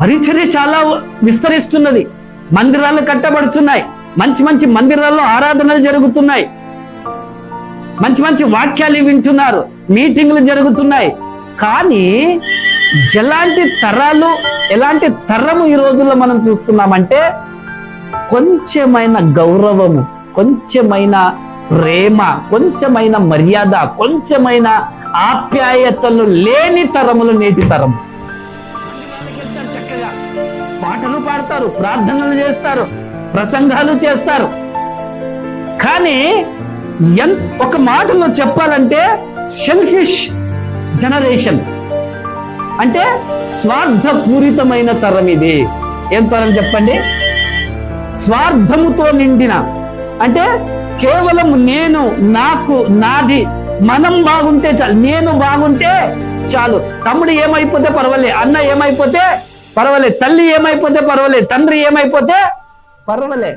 పరిచర్య చాలా విస్తరిస్తున్నది. మందిరాలు కట్టబడుతున్నాయి. మంచి మంచి మందిరాల్లో ఆరాధనలు జరుగుతున్నాయి. మంచి మంచి వాక్యాలు వింటున్నారు. మీటింగ్లు జరుగుతున్నాయి. కానీ ఎలాంటి తరాలు ఎలాంటి తరము ఈ రోజుల్లో మనం చూస్తున్నామంటే కొంచెమైన గౌరవము కొంచెమైన ప్రేమ కొంచెమైన మర్యాద కొంచెమైన ఆప్యాయతలు లేని తరములు నేటి తరం పాటలు పాడతారు ప్రార్థనలు చేస్తారు ప్రసంగాలు చేస్తారు. కానీ ఎన్ ఒక మాటలో చెప్పాలంటే సెల్ఫిష్ జనరేషన్ అంటే స్వార్థపూరితమైన తరం ఇది. ఏం తరం చెప్పండి? స్వార్థముతో నిండిన. అంటే కేవలం నేను నాకు నాది మనం బాగుంటే చాలు నేను బాగుంటే చాలు. తమ్ముడు ఏమైపోతే పర్వాలే అన్న ఏమైపోతే పర్వాలే తల్లి ఏమైపోతే పర్వాలే తండ్రి ఏమైపోతే పర్వాలే